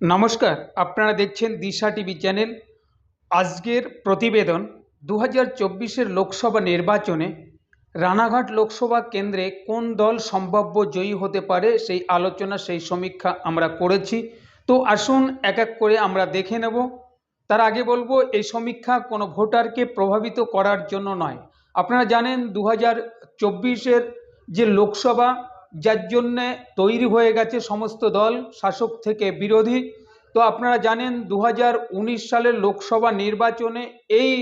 নমস্কার, আপনারা দেখছেন দিশা টিভি চ্যানেল। আজকের প্রতিবেদন দু হাজার লোকসভা নির্বাচনে রানাঘাট লোকসভা কেন্দ্রে কোন দল সম্ভাব্য জয়ী হতে পারে সেই আলোচনা, সেই সমীক্ষা আমরা করেছি। তো আসুন এক এক করে আমরা দেখে নেব। তার আগে বলব, এই সমীক্ষা কোনো ভোটারকে প্রভাবিত করার জন্য নয়। আপনারা জানেন দু হাজার যে লোকসভা যার জন্যে তৈরি হয়ে গেছে সমস্ত দল, শাসক থেকে বিরোধী। তো আপনারা জানেন দু হাজার উনিশ সালের লোকসভা নির্বাচনে এই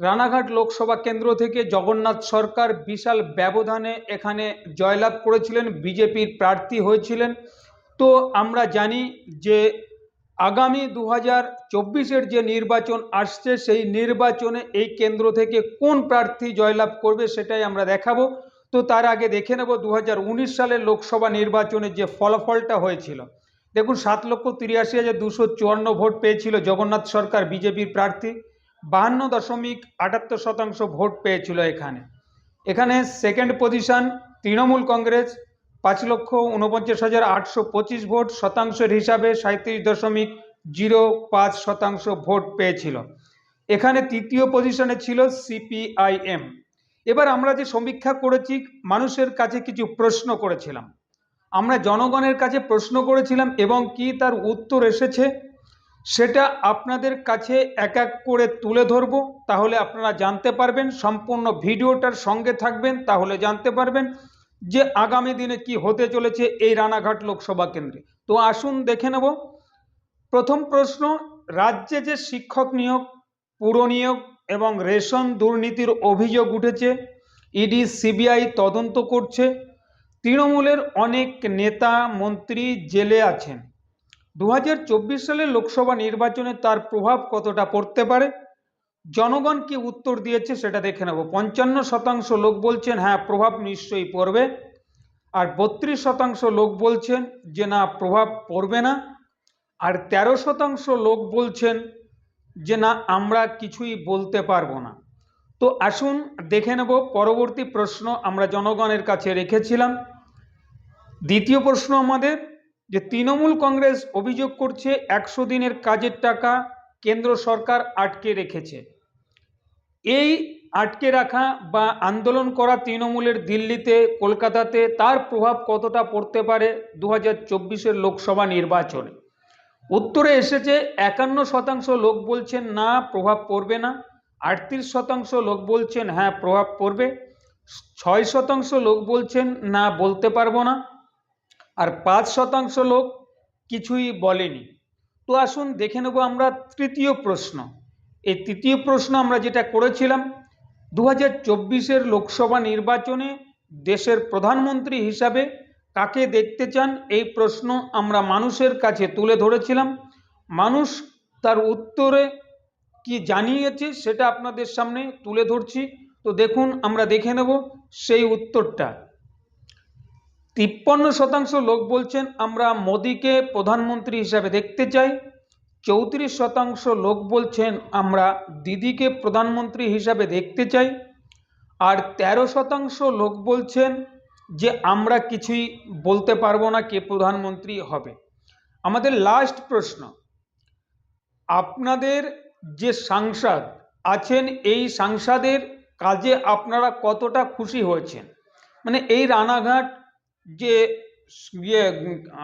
রানাঘাট লোকসভা কেন্দ্র থেকে জগন্নাথ সরকার বিশাল ব্যবধানে এখানে জয়লাভ করেছিলেন, বিজেপির প্রার্থী হয়েছিলেন। তো আমরা জানি যে আগামী দু হাজার চব্বিশের যে নির্বাচন আসছে, সেই নির্বাচনে এই কেন্দ্র থেকে কোন প্রার্থী জয়লাভ করবে সেটাই আমরা দেখাবো। তো তার আগে দেখে নেব দু হাজার উনিশ সালের লোকসভা নির্বাচনে যে ফলাফলটা হয়েছিল। দেখুন, সাত লক্ষ তিরাশি হাজার দুশো চুয়ান্ন ভোট পেয়েছিল জগন্নাথ সরকার, বিজেপির প্রার্থী। বাহান্ন দশমিক আটাত্তর শতাংশ ভোট পেয়েছিল এখানে। এখানে সেকেন্ড পজিশন তৃণমূল কংগ্রেস, পাঁচ লক্ষ উনপঞ্চাশ হাজার আটশো পঁচিশ ভোট শতাংশের হিসাবে সাঁত্রিশ দশমিক জিরো পাঁচ শতাংশ ভোট পেয়েছিল। এখানে তৃতীয় পজিশনে ছিল সিপিআইএম এবার আমরা যে সমীক্ষা করেছি, মানুষের কাছে কিছু প্রশ্ন করেছিলাম। আমরা জনগণের কাছে প্রশ্ন করেছিলাম এবং কি তার উত্তর এসেছে, সেটা আপনাদের কাছে এক এক করে তুলে ধরবো। তাহলে আপনারা জানতে পারবেন, সম্পূর্ণ ভিডিওটার সঙ্গে থাকবেন, তাহলে জানতে পারবেন যে আগামী দিনে কি হতে চলেছে এই রানাঘাট লোকসভা কেন্দ্রে। তো আসুন দেখে নেব। প্রথম প্রশ্ন, রাজ্যে যে শিক্ষক নিয়োগ পুর নিয়োগ এবং রেশন দুর্নীতির অভিযোগ উঠেছে, ইডি, সিবিআই তদন্ত করছে, তৃণমূলের অনেক নেতা মন্ত্রী জেলে আছেন। দু হাজার চব্বিশ সালে লোকসভা নির্বাচনে তার প্রভাব কতটা পড়তে পারে? জনগণ কি উত্তর দিয়েছে সেটা দেখে নেব। পঞ্চান্ন শতাংশ লোক বলছেন হ্যাঁ প্রভাব নিশ্চয়ই পড়বে। আর বত্রিশ শতাংশ লোক বলছেন যে, না, প্রভাব পড়বে না। আর তেরো শতাংশ লোক বলছেন যে না, আমরা কিছুই বলতে পারব না। তো আসুন দেখে নেব, পরবর্তী প্রশ্ন আমরা জনগণের কাছে রেখেছিলাম। দ্বিতীয় প্রশ্ন আমাদের, যে তৃণমূল কংগ্রেস অভিযোগ করছে একশো দিনের কাজের টাকা কেন্দ্র সরকার আটকে রেখেছে। এই আটকে রাখা বা আন্দোলন করা তৃণমূলের দিল্লিতে, কলকাতাতে তার প্রভাব কতটা পড়তে পারে দু হাজার লোকসভা নির্বাচনে? উত্তরে এসেছে, একান্ন শতাংশ লোক বলছেন, না, প্রভাব পড়বে না। আটত্রিশ শতাংশ লোক বলছেন হ্যাঁ প্রভাব পড়বে। ছয় শতাংশ লোক বলছেন, না, বলতে পারব না। আর পাঁচ শতাংশ লোক কিছুই বলেনি। তো আসুন দেখে নেব আমরা তৃতীয় প্রশ্ন। এই তৃতীয় প্রশ্ন আমরা যেটা করেছিলাম দু হাজার লোকসভা নির্বাচনে দেশের প্রধানমন্ত্রী হিসাবে কাকে দেখতে চান? এই প্রশ্ন আমরা মানুষের কাছে তুলে ধরেছিলাম। মানুষ তার উত্তরে কি জানিয়েছে সেটা আপনাদের সামনে তুলে ধরছি। তো দেখুন, আমরা দেখে নেব সেই উত্তরটা। তিপ্পান্ন শতাংশ লোক বলছেন, আমরা মোদিকে প্রধানমন্ত্রী হিসাবে দেখতে চাই। চৌত্রিশ শতাংশ লোক বলছেন, আমরা দিদিকে প্রধানমন্ত্রী হিসাবে দেখতে চাই। আর ১৩ শতাংশ লোক বলছেন যে আমরা কিছুই বলতে পারব না কে প্রধানমন্ত্রী হবে। আমাদের লাস্ট প্রশ্ন, আপনাদের যে সাংসদ আছেন, এই সাংসদের কাজে আপনারা কতটা খুশি হয়েছেন? মানে এই রানাঘাট যে ইয়ে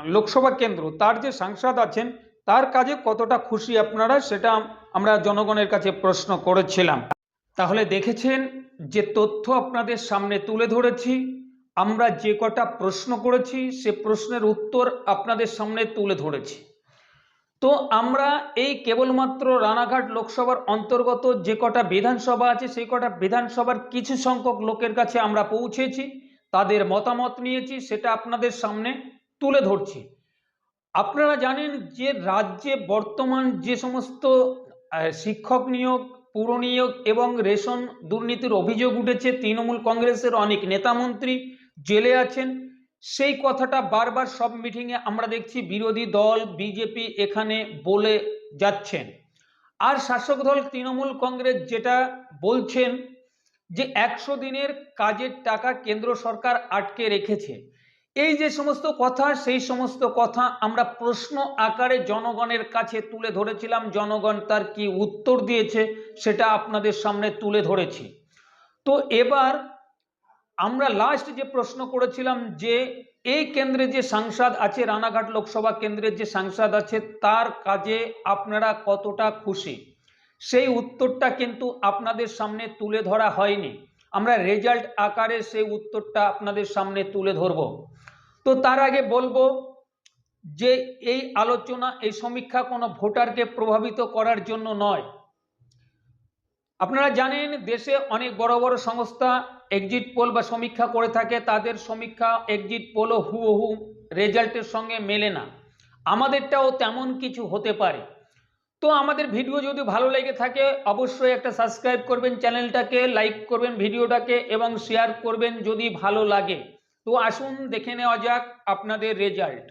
লোকসভা কেন্দ্র, তার যে সাংসদ আছেন, তার কাজে কতটা খুশি আপনারা, সেটা আমরা জনগণের কাছে প্রশ্ন করেছিলাম। তাহলে দেখেছেন যে তথ্য আপনাদের সামনে তুলে ধরেছি। আমরা যে কটা প্রশ্ন করেছি, সে প্রশ্নের উত্তর আপনাদের সামনে তুলে ধরেছি। তো আমরা এই কেবলমাত্র রানাঘাট লোকসভার অন্তর্গত যে কটা বিধানসভা আছে, সেই কটা বিধানসভার কিছু সংখ্যক লোকের কাছে আমরা পৌঁছেছি, তাদের মতামত নিয়েছি, সেটা আপনাদের সামনে তুলে ধরছি। আপনারা জানেন যে রাজ্যে বর্তমান যে সমস্ত শিক্ষক নিয়োগ পুর নিয়োগ এবং রেশন দুর্নীতির অভিযোগ উঠেছে, তৃণমূল কংগ্রেসের অনেক নেতামন্ত্রী জেলে আছেন। সেই কথাটা বারবার সব মিটিংয়ে আমরা দেখছি বিরোধী দল বিজেপি এখানে বলে যাচ্ছেন। আর শাসক দল তৃণমূল কংগ্রেস যেটা বলছেন যে একশো দিনের কাজের টাকা কেন্দ্র সরকার আটকে রেখেছে। এই যে সমস্ত কথা, সেই সমস্ত কথা আমরা প্রশ্ন আকারে জনগণের কাছে তুলে ধরেছিলাম। জনগণ তার কি উত্তর দিয়েছে সেটা আপনাদের সামনে তুলে ধরেছি। তো এবার আমরা লাস্ট যে প্রশ্ন করেছিলাম যে এই কেন্দ্রে যে সাংসদ আছে, রানাঘাট লোকসভা কেন্দ্রের যে সাংসদ আছে, তার কাজে আপনারা কতটা খুশি? সেই উত্তরটা কিন্তু আপনাদের সামনে তুলে ধরা হয়নি। আমরা রেজাল্ট আকারে সেই উত্তরটা আপনাদের সামনে তুলে ধরব। তো তার আগে বলব যে, এই আলোচনা, এই সমীক্ষা কোনো ভোটারকে প্রভাবিত করার জন্য নয়। আপনারা জানেন দেশে অনেক বড় বড় সংস্থা এক্সিট পোল বা সমীক্ষা করে থাকে, তাদের সমীক্ষা এক্সিট পোলও হুবহু রেজাল্টের সঙ্গে মেলে না। আমাদেরটাও তেমন কিছু হতে পারে। তো আমাদের ভিডিও যদি ভালো লেগে থাকে, অবশ্যই একটা সাবস্ক্রাইব করবেন চ্যানেলটাকে লাইক করবেন ভিডিওটাকে এবং শেয়ার করবেন যদি ভালো লাগে। তো আসুন, দেখে নেওয়া যাক আপনাদের রেজাল্ট